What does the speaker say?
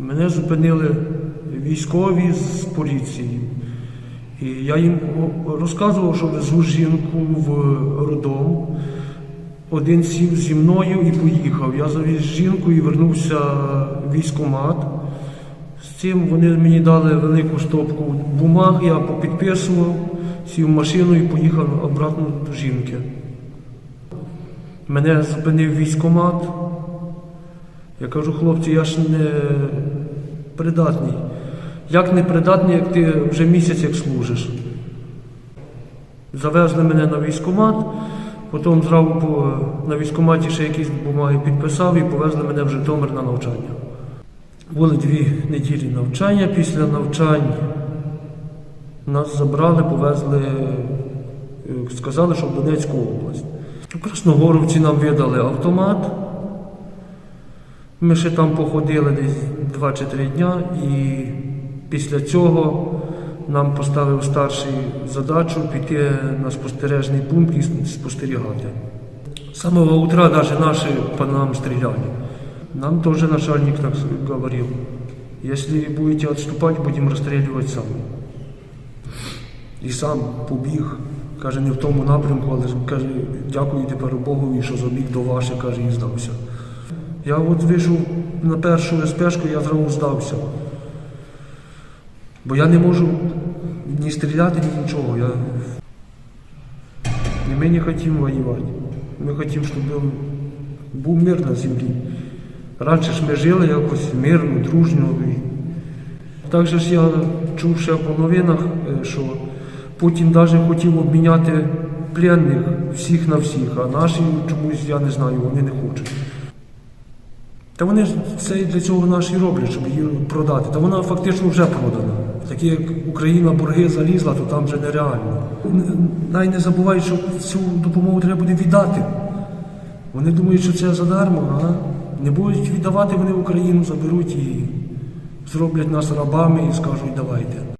Мене зупинили військові з поліції. І я їм розказував, що везу жінку в роддом. Один сів зі мною і поїхав. Я завіз жінку і вернувся в військкомат. З цим вони мені дали велику стопку бумаг, я попідписував, сів в машину і поїхав обратно до жінки. Мене зупинив військкомат. Я кажу, хлопці, я ж не придатний. Як не придатний, як ти вже місяць як служиш? Завезли мене на військкомат, потім зразу на військкоматі ще якісь бумаги підписав і повезли мене в Житомир на навчання. Були дві неділі навчання. Після навчань нас забрали, повезли, е, сказали, що в Донецьку область. У Красногоровці нам видали автомат. Ми ще там походили десь 2 чи 3 дня, і після цього нам поставив старший задачу піти на спостережний пункт і спостерігати. З самого утра навіть наші по нам стріляли. Нам тоже начальник так говорил. Если будете отступать, будем расстреливать сами. І сам побіг, каже, не в тому напрямку, але каже, дякую тепер Богові, що забіг до ваших, каже, і здався. Я от вийшов на першу СПшку, я зразу здався. Бо я не можу ні стріляти, ні нічого. Я... І ми не хочемо воювати. Ми хочемо, щоб був, був мир на землі. Раніше ж ми жили якось мирно, дружньо. Також ж я чув ще по новинах, е, що Путін навіть хотів обміняти пленних всіх на всіх, а наші чомусь, я не знаю, вони не хочуть. Та вони ж це для цього наші роблять, щоб її продати. Та вона фактично вже продана. Такі як Україна борги залізла, то там вже нереально. Най не забувають, що цю допомогу треба буде віддати. Вони думають, що це задармо, а не будуть віддавати, вони Україну заберуть і зроблять нас рабами і скажуть давайте.